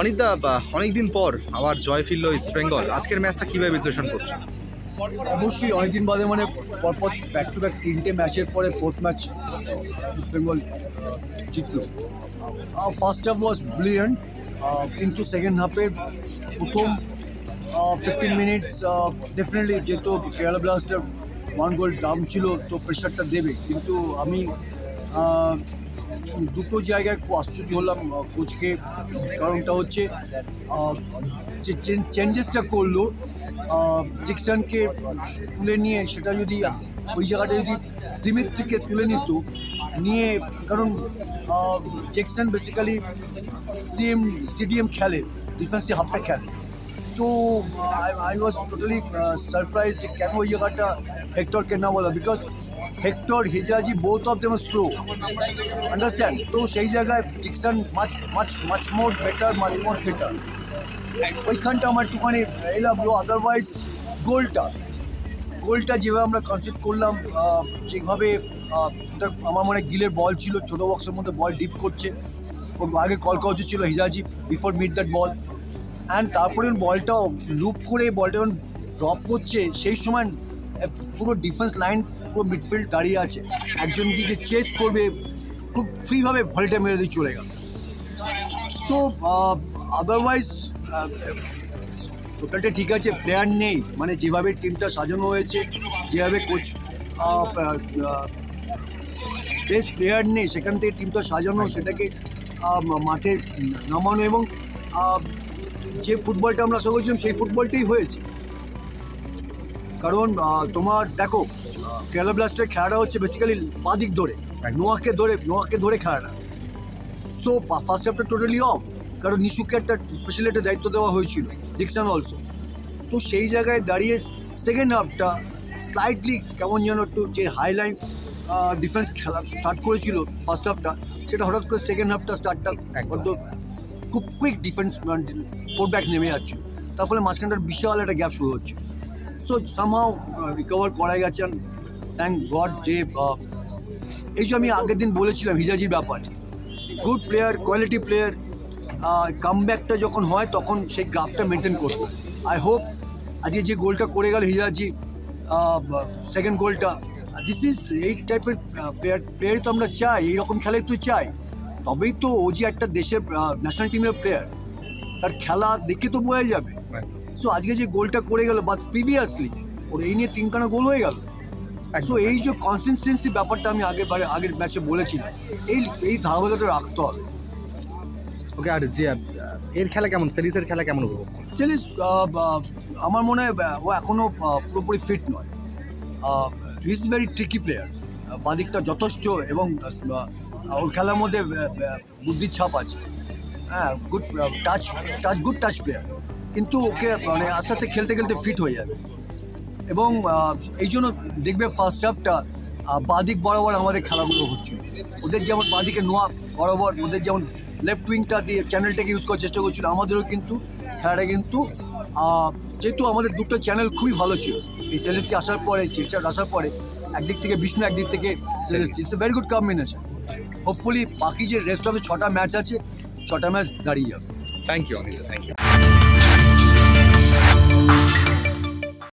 অনিতা অনেকদিন পর আবার জয় ফিরল ইস্ট বেঙ্গল। আজকের ম্যাচটা কীভাবে বিশ্লেষণ করছ? অবশ্যই অনেকদিন বাদে মানে পরপর ব্যাক টু ব্যাক তিনটে ম্যাচের পরে ফোর্থ ম্যাচ ইস্ট বেঙ্গল জিতলো। ফার্স্ট হাফ ওয়াজ ব্রিলিয়েন্ট কিন্তু সেকেন্ড হাফে প্রথম ফিফটিন মিনিটস ডেফিনেটলি যেহেতু Kerala blaster one goal down ছিল, তো প্রেশারটা দেবে। কিন্তু আমি দুটো জায়গায় খুব আশ্চর্য হলাম কোচকে। কারণটা হচ্ছে যে চেঞ্জেসটা করল জিকসানকে তুলে নিয়ে সেটা যদি, ওই জায়গাটা যদি দিমিত থেকে তুলে নিত, নিয়ে, কারণ জেকসন বেসিক্যালি সিএম সিডিএম খেলে ডিফেন্সে হাফটা খেলে। তো আই ওয়াজ টোটালি সারপ্রাইজ কেন ওই জায়গাটা হেক্টরকে না বলা because Hector Hijazi both of them slow understand তো সেই জায়গায় Jeakson much much much more better much more fitter ওইখানটা আমার একটুখানি এই লাগল আদারওয়াইজ গোলটা গোলটা যেভাবে আমরা কনসিড করলাম যেভাবে আমার মনে গিলের বল ছিল, ছোটো বক্সের মধ্যে বল ডিপ করছে। ও আগে কল কাউচে ছিল Hijazi before meet that ball and তারপরে বলটা লুপ করে বলটা যখন ড্রপ করছে, সেই সময় পুরো ডিফেন্স লাইন পুরো মিডফিল্ড দাঁড়িয়ে আছে। একজন যে চেস করবে, খুব ফ্রিভাবে ভলটা মেরে দিয়ে চলে গেল। সো আদারওয়াইজ টোটালটা ঠিক আছে প্লেয়ার নেই। মানে যেভাবে টিমটা সাজানো হয়েছে, যেভাবে কোচ বেস্ট প্লেয়ার নেই, সেখান থেকে টিমটা সাজানো, সেটাকে মাঠে নামানো এবং যে ফুটবলটা আমরা আশা করছিলাম সেই ফুটবলটাই হয়েছে। কারণ তোমার দেখো কেরালা ব্লাস্টের খেলাটা হচ্ছে বেসিক্যালি বাদিক ধরে নোয়াকে ধরে নোয়াকে ধরে খেলাটা। সো ফার্স্ট হাফটা টোটালি অফ কারণ নিশুকে একটা স্পেশালি একটা দায়িত্ব দেওয়া হয়েছিল ডিকশন অলসো তো সেই জায়গায় দাঁড়িয়ে সেকেন্ড হাফটা স্লাইটলি কেমন যেন একটু যে হাইলাইন ডিফেন্স খেলা স্টার্ট করেছিল ফার্স্ট হাফটা সেটা হঠাৎ করে সেকেন্ড হাফটা স্টার্টটা একদম। খুব কুইক ডিফেন্স ফোর ব্যাক নেমে যাচ্ছে তার ফলে মাঝখানটার বিশাল একটা গ্যাপ শুরু হচ্ছে। সো সামহাও রিকভার করা গেছে থ্যাংক গড যে এই যে আমি আগের দিন বলেছিলাম হিজাজির ব্যাপারে গুড প্লেয়ার কোয়ালিটি প্লেয়ার কামব্যাকটা যখন হয় তখন সেই গ্রাফটা মেনটেন করবে আই হোপ আজকে যে গোলটা করে গেল হিজাজি সেকেন্ড গোলটা দিস ইজ এই টাইপের প্লেয়ার প্লেয়ারই তো আমরা চাই এইরকম খেলাই তো চাই। তবেই তো ও যে একটা দেশের ন্যাশনাল টিমের প্লেয়ার তার খেলা দেখে তো বোঝা যাবে। সো আজকে যে গোলটা করে গেল বা প্রিভিয়াসলি ওর এই নিয়ে তিনখানা গোল হয়ে গেল। সো এই যে কনসিস্টেন্সি ব্যাপারটা আমি আগের বারে আগের ম্যাচে বলেছিলাম এই এই ধারাবাহিকতা রাখতে হবে। ওকে আর যে এর খেলা কেমন? সেলিসের খেলা কেমন উপভোগ সেলিস আমার মনে হয় ও এখনও পুরোপুরি ফিট নয়। He is very tricky player বাদিকটা যথেষ্ট এবং ওর খেলার মধ্যে বুদ্ধির ছাপ আছে। হ্যাঁ good touch touch good touch player কিন্তু ওকে মানে আস্তে আস্তে খেলতে খেলতে ফিট হয়ে যাবে এবং এই জন্য দেখবে ফার্স্ট হাফটা বাদিক বরাবর আমাদের খেলাগুলো হচ্ছে। ওদের যেমন বাদিকে নোয়া বরাবর, ওদের যেমন লেফট উইংটা দিয়ে চ্যানেলটাকে ইউজ করার চেষ্টা করছিল, আমাদেরও কিন্তু খেলাটা কিন্তু যেহেতু আমাদের দুটো চ্যানেল খুবই ভালো ছিল, এই সেলেস্টি আসার পরে চিরচার আসার পরে, একদিক থেকে বিষ্ণু, একদিক থেকে Celesti it's a very good combination hopefully বাকি যে রেস্ট অফ ছটা ম্যাচ আছে, ছটা ম্যাচ দাঁড়িয়ে যাবে। Thank you thank you